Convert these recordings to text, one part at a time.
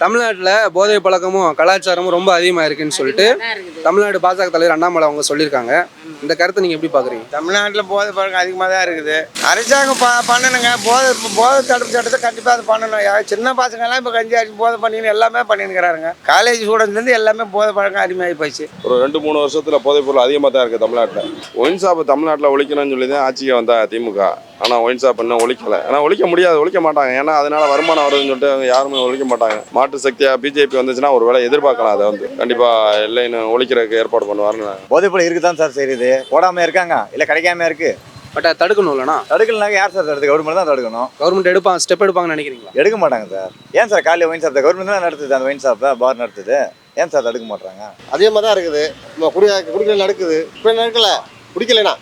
தமிழ்நாட்டில் போதை பழக்கமும் கலாச்சாரமும் ரொம்ப அதிகமாக இருக்குன்னு சொல்லிட்டு தமிழ்நாடு பாஜக தலைவர் அண்ணாமலை அவங்க சொல்லியிருக்காங்க. இந்த கருத்தை நீங்கள் எப்படி பார்க்குறீங்க தமிழ்நாட்டில் போதை பழக்கம் அதிகமாக தான் இருக்குது. அரசாங்கம் ப பண்ணணுங்க. போதை போதை தடுப்பு சட்டத்தை கண்டிப்பாக அது பண்ணணும். சின்ன பசங்கெல்லாம் இப்போ கஞ்சி அடிச்சு போதை பண்ணின்னு எல்லாமே பண்ணினுக்கிறாருங்க காலேஜ் ஸ்டூடெண்ட்லேருந்து எல்லாமே போதை பழக்கம் அதிகமாகி போச்சு. ஒரு ரெண்டு மூணு வருஷத்துல போதைப் பொருள் அதிகமாக தான் இருக்குது தமிழ்நாட்டில். ஒயின் ஷாப் தமிழ்நாட்டில் ஒழிக்கணும்னு சொல்லி தான் ஆட்சிக்கு வந்தா திமுக. ஆனால் ஒயின் ஷாப் இன்னும் ஒழிக்கலை. ஆனால் ஒழிக்க முடியாது ஒழிக்க மாட்டாங்க. ஏன்னா அதனால வருமானம் வருதுன்னு சொல்லிட்டு அவங்க யாருமே ஒழிக்க மாட்டாங்க. மாற்று சக்தியாக பிஜேபி வந்துச்சுன்னா ஒரு வேளை எதிர்பார்க்கலாம் அதை வந்து. கண்டிப்பாக இல்லைன்னு ஒழிக்கிறதுக்கு ஏற்பாடு பண்ணுவாருன்னு போதைப்பொருள் இருக்கு தான் சார் செய்யுது. போடாம இருக்காங்க. இல்ல கிடைக்காம இருக்கு. பட் அதை தடுக்கணும் இல்லைனா தடுக்கலனாக்க யார் சார் தடுத்து? கவர்மெண்ட் தான் தடுக்கணும். கவர்மெண்ட் எடுப்பாங்க ஸ்டெப் எடுப்பாங்கன்னு நினைக்கிறீங்களா? எடுக்க மாட்டாங்க சார். ஏன் சார் காலையில் ஒயின் ஷாப் கவர்மெண்ட் தான் நடத்துது அந்த ஒயின் ஷாப்பை பார் நடத்துது. ஏன் சார் தடுக்க மாட்டாங்க அதிகமாக தான் இருக்குது. நம்ம குடி குடிக்கல நடக்குது. இப்போ நடக்கல? குடிக்கலைனா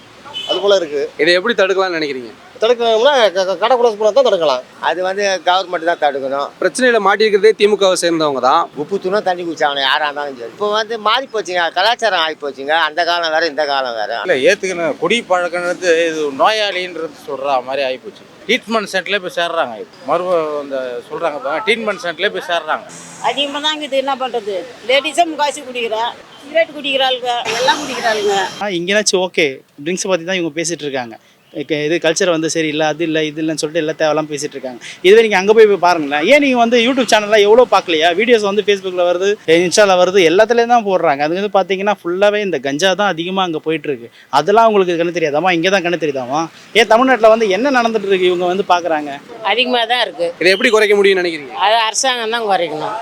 அது போல இருக்குது இதை எப்படி தடுக்கலாம்னு நினைக்கிறீங்க? தடுக்கணும்னா கடை குளோஸ் பண்ணால் தான் தடுக்கலாம். அது வந்து கவர்மெண்ட் தான் தடுக்கணும். பிரச்சனையில் மாட்டியிருக்கிறதே திமுகவை சேர்ந்தவங்க தான். உப்பு தூணா தண்ணி குடிச்சாங்க யாராக இருந்தாலும் சரி. இப்போ வந்து மாறி போச்சுங்க கலாச்சாரம் ஆகி போச்சுங்க அந்த காலம் வேற இந்த காலம் வேற. இல்லை ஏற்றுக்கணும் குடி பழக்கன்றது இது நோயாளின்றது சொல்கிற மாதிரி ஆகிப்போச்சு ட்ரீட்மெண்ட் சென்டர்லேயே போய் சேர்றாங்க இப்போ மறுப இந்த சொல்கிறாங்க ட்ரீட்மெண்ட் சென்டர்லேயே போய் சேர்றாங்க. அதிகமாக தான் இருக்குது என்ன பண்ணுறது லேடிஸும் முக்காசி குடிக்கிறா சிகரெட் குடிக்கிறாளுங்க எல்லாம் குடிக்கிறாளுங்க. இங்கேனாச்சும் ஓகே ட்ரிங்க்ஸை பற்றி தான் இவங்க பேசிகிட்டு இருக்காங்க. இது கல்ச்சர் வந்து சரி இல்லை அது இல்லை இது இல்லைன்னு சொல்லிட்டு எல்லாம் தேவையெல்லாம் பேசிகிட்டு இருக்காங்க. இதுவே நீங்கள் அங்கே போய் போய் பாருங்களேன். ஏன் நீங்கள் வந்து யூடியூப் சேனலில் எவ்வளோ பார்க்கலையா? வீடியோஸ் வந்து ஃபேஸ்புக்கில் வருது இன்ஸ்டாவில் வருது எல்லாத்துலேயும் தான் போடுறாங்க. அது வந்து பார்த்தீங்கன்னா ஃபுல்லாகவே இந்த கஞ்சா தான் அதிகமாக அங்கே போயிட்டுருக்கு அதெல்லாம் உங்களுக்கு கண்ணு தெரியாதாமா? இங்கே தான் கண்ணு தெரியுதாமா? ஏன் தமிழ்நாட்டில் வந்து என்ன நடந்துட்டு இருக்கு இவங்க வந்து பார்க்குறாங்க அதிகமாக தான் இருக்குது இதை எப்படி குறைக்க முடியும்னு நினைக்கிறீங்க? அது அரசாங்கம் தான் குறைக்கணும்.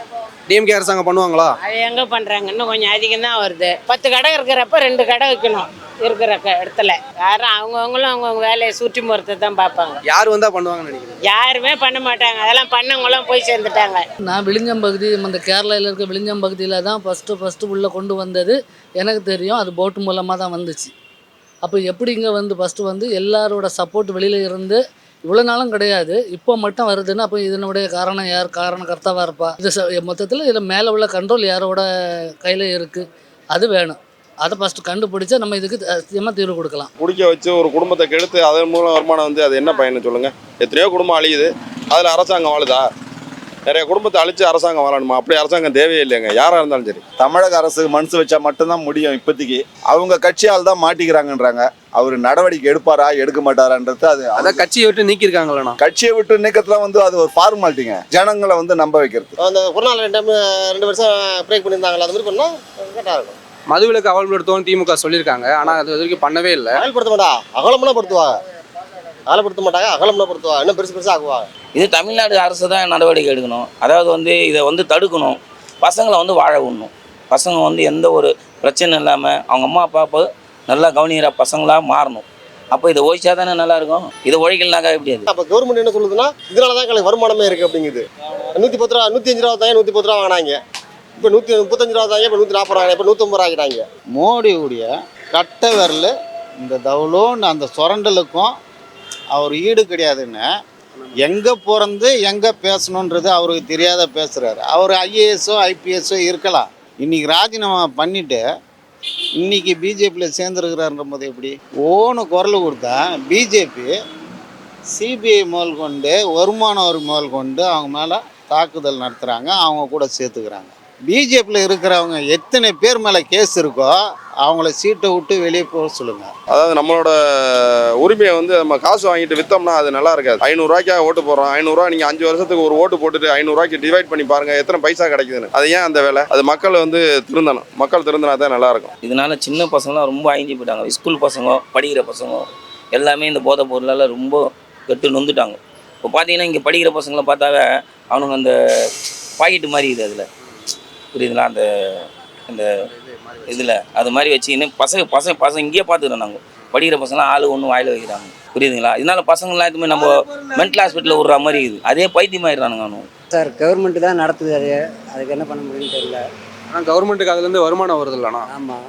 டிஎம்கே அரசாங்கம் பண்ணுவாங்களா? அது எங்கே பண்ணுறாங்க இன்னும் கொஞ்சம் அதிகம் தான் வருது. பத்து கடை இருக்கிறப்ப ரெண்டு கடை வைக்கணும். இருக்கிற இடத்துல. யாரும் அவங்கவுங்களும் அவங்கவுங்க வேலையை சுற்றி முறத்தை தான் பார்ப்பாங்க. யார் வந்தால் பண்ணுவாங்கன்னு நினைக்கிறீங்க? யாருமே பண்ண மாட்டாங்க. அதெல்லாம் பண்ணவங்களாம் போய் சேர்ந்துட்டாங்க. நான் விழுஞ்சம் பகுதி இந்த கேரளாவில் இருக்க விழுஞ்சம் பகுதியில் தான் ஃபஸ்ட்டு ஃபஸ்ட்டு உள்ளே கொண்டு வந்தது. எனக்கு தெரியும் அது போட்டு மூலமாக தான் வந்துச்சு. அப்போ எப்படி இங்கே வந்து ஃபஸ்ட்டு வந்து எல்லாரோட சப்போர்ட் வெளியில் இருந்து இவ்வளோ நாளும் கிடையாது. இப்போ மட்டும் வருதுன்னா அப்போ இதனுடைய காரணம் யார்? காரணம் கர்த்தாவாக இருப்பா. இது மொத்தத்தில் இதில் மேலே உள்ள கண்ட்ரோல் யாரோட கையில் இருக்குது அது வேணும். அதை ஃபஸ்ட்டு கண்டுபிடிச்சா நம்ம இதுக்கு சத்தியமாக தீர்வு கொடுக்கலாம். குடிக்க வச்சு ஒரு குடும்பத்தை கெடுத்து அதன் மூலம் வருமானம் வந்து அது என்ன பயன்னு சொல்லுங்க. எத்தனையோ குடும்பம் அழியுது. அதில் அரசாங்கம் வாழுதா? நிறைய குடும்பத்தை அழிச்சு அரசாங்கம் வாழணுமா? அப்படி அரசாங்கம் தேவையே இல்லைங்க. யாராக இருந்தாலும் சரி. தமிழக அரசு மனசு வச்சா மட்டும்தான் முடியும் இப்போதைக்கு. அவங்க கட்சியால் தான் மாட்டிக்கிறாங்கன்றாங்க. அவர் நடவடிக்கை எடுப்பாரா எடுக்க மாட்டாரான்றது அது அதான் கட்சியை விட்டு நீக்கியிருக்காங்களேண்ணா. கட்சியை விட்டு நீக்கத்துல வந்து அது ஒரு ஃபார்மாலிட்டிங்க ஜனங்களை வந்து நம்ப வைக்கிறது. அந்த கொரோனா ரெண்டு டைம் ரெண்டு வருஷம் பிரேக் பண்ணியிருந்தாங்களா அது மாதிரி பண்ணால் கரெக்டாக இருக்கும். மதுவிலக்கு அமல்படுத்துவோம்னு திமுக சொல்லியிருக்காங்க. ஆனால் அது வரைக்கும் பண்ணவே இல்லை. அகல்படுத்த மாட்டா அகலம்னா படுத்துவாங்க அகலப்படுத்த மாட்டாங்க அகலம்னா படுத்துவாங்க இன்னும் பெருசு பெருசாக ஆக்குவாங்க இது தமிழ்நாடு அரசு தான் நடவடிக்கை எடுக்கணும். அதாவது வந்து இதை வந்து தடுக்கணும். பசங்களை வந்து வாழ விடணும். பசங்க வந்து எந்த ஒரு பிரச்சனை இல்லாமல் அவங்க அம்மா அப்பா நல்லா கவனிக்கிற பசங்களாக மாறணும். அப்போ இதை ஒழிச்சா தானே நல்லா இருக்கும்? இதை ஒழிக்கலனாக்கா எப்படி அது? அப்போ கவர்மெண்ட் என்ன சொல்லுதுன்னா இதனால தான் எங்களுக்கு வருமானமே இருக்குது அப்படிங்குது. நூற்றி பத்து ரூபா நூற்றி அஞ்சு ரூபா தாங்க நூற்றி பத்து ரூபா வாங்கினாங்க. இப்போ நூற்றி முப்பத்தஞ்சு ரூபா தாங்க இப்போ நூற்றி நாற்பது ரூபா இப்போ நூற்றம்பது ரூபா ஆகிட்டாங்க. மோடியுடைய கட்ட விரல் இந்த தவுலோன்னு அந்த சுரண்டலுக்கும் அவர் ஈடு கிடையாதுன்னு எங்கே பிறந்து எங்கே பேசணுன்றது அவருக்கு தெரியாத பேசுகிறாரு அவர் ஐஏஎஸோ ஐபிஎஸ்ஸோ இருக்கலாம். இன்றைக்கி ராஜினாமா பண்ணிட்டு இன்னைக்கு பிஜேபியில் சேர்ந்துருக்கிறாருன்ற போது எப்படி? ஓன்னு குரல் கொடுத்தா பிஜேபி சிபிஐ முதல் கொண்டு வருமான வரி முதல் கொண்டு அவங்க மேலே தாக்குதல் நடத்துகிறாங்க அவங்க கூட சேர்த்துக்கிறாங்க. பிஜேபியில் இருக்கிறவங்க எத்தனை பேர் மேலே கேஸ் இருக்கோ அவங்கள சீட்டை விட்டு வெளியே போக சொல்லுங்கள் அதாவது நம்மளோட உரிமையை வந்து நம்ம காசு வாங்கிட்டு விற்றோம்னா அது நல்லா இருக்காது. ஐநூறுரூவாய்க்காக ஓட்டு போடுறோம். ஐநூறுரூவா நீங்கள் அஞ்சு வருஷத்துக்கு ஒரு ஓட்டு போட்டுட்டு ஐநூறுரூவாய்க்கு டிவைட் பண்ணி பாருங்கள் எத்தனை பைசா கிடைக்குதுன்னு. அது ஏன் அந்த வேலை? அது மக்கள் வந்து திருந்தணும். மக்கள் திருந்தினா தான் நல்லா இருக்கும். இதனால சின்ன பசங்களாம் ரொம்ப அழிஞ்சு போயிட்டாங்க. ஸ்கூல் பசங்க படிக்கிற பசங்க எல்லாமே இந்த போதைப் பொருளால் ரொம்ப கெட்டு நொந்துட்டாங்க. இப்போ பார்த்தீங்கன்னா இங்கே படிக்கிற பசங்களை பார்த்தாவே அவனுங்க அந்த பாக்கெட்டு மாதிரி இது அதில். புரியுதுங்களா? அந்த அந்த இதில். அது மாதிரி வச்சுக்கின்னு பசங்க பசங்க பசங்க இங்கேயே பார்த்துக்கிறோம் நாங்கள் படிக்கிற பசங்களாம் ஆளு ஒன்று வாயில் வைக்கிறாங்க. புரியுதுங்களா? இதனால பசங்களாம் எதுவுமே நம்ம மென்டல் ஹாஸ்பிட்டலில் விட்ற மாதிரி இருக்குது அதே பைத்தியமாயிடுறானுங்க அவனுங்க. சார் கவர்மெண்ட் தான் நடத்துது அது. அதுக்கு என்ன பண்ண முடியும்னு தெரியல. ஆனால் கவர்மெண்ட்டுக்கு அதுலேருந்து வருமானம் வருது இல்லைண்ணா ஆமாம்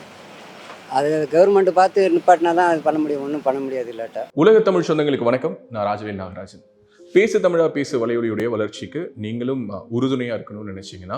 அது கவர்மெண்ட் பார்த்து நிப்பாட்டினா தான் அது பண்ண முடியும். ஒன்றும் பண்ண முடியாது இல்லாட்டா உலக தமிழ் சொந்தங்களுக்கு வணக்கம். நான் ராஜவேல் நாகராஜன். பேசு தமிழா பேசு வலையொலியுடைய வளர்ச்சிக்கு நீங்களும் அஹ், உறுதுணையா இருக்கணும்னு நினைச்சீங்கன்னா